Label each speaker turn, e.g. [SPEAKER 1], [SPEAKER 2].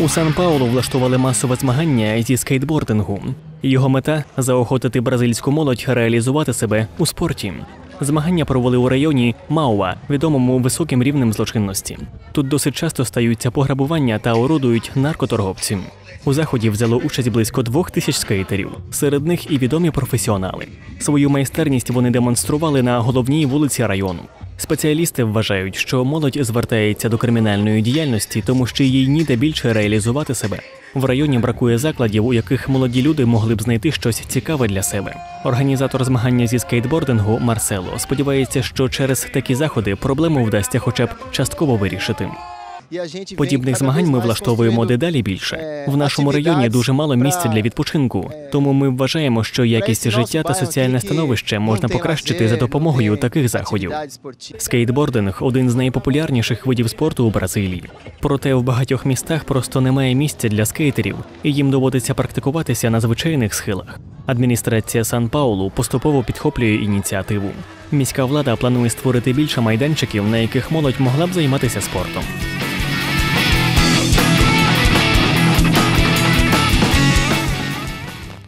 [SPEAKER 1] У Сан Паулу влаштували масове змагання зі скейтбордингу. Його мета заохотити бразильську молодь реалізувати себе у спорті. Змагання провели у районі Мауа, відомому високим рівнем злочинності. Тут досить часто стаються пограбування та орудують наркоторговці. У заході взяло участь близько двох тисяч скейтерів. Серед них і відомі професіонали. Свою майстерність вони демонстрували на головній вулиці району. Спеціалісти вважають, що молодь звертається до кримінальної діяльності, тому що їй ніде більше реалізувати себе. В районі бракує закладів, у яких молоді люди могли б знайти щось цікаве для себе. Організатор змагання зі скейтбордингу Марсело сподівається, що через такі заходи проблему вдасться хоча б частково вирішити. Подібних змагань ми влаштовуємо дедалі більше. В нашому районі дуже мало місця для відпочинку, тому ми вважаємо, що якість життя та соціальне становище можна покращити за допомогою таких заходів. Скейтбординг один з найпопулярніших видів спорту у Бразилії. Проте в багатьох містах просто немає місця для скейтерів, і їм доводиться практикуватися на звичайних схилах. Адміністрація Сан Паулу поступово підхоплює ініціативу. Міська влада планує створити більше майданчиків, на яких молодь могла б займатися спортом.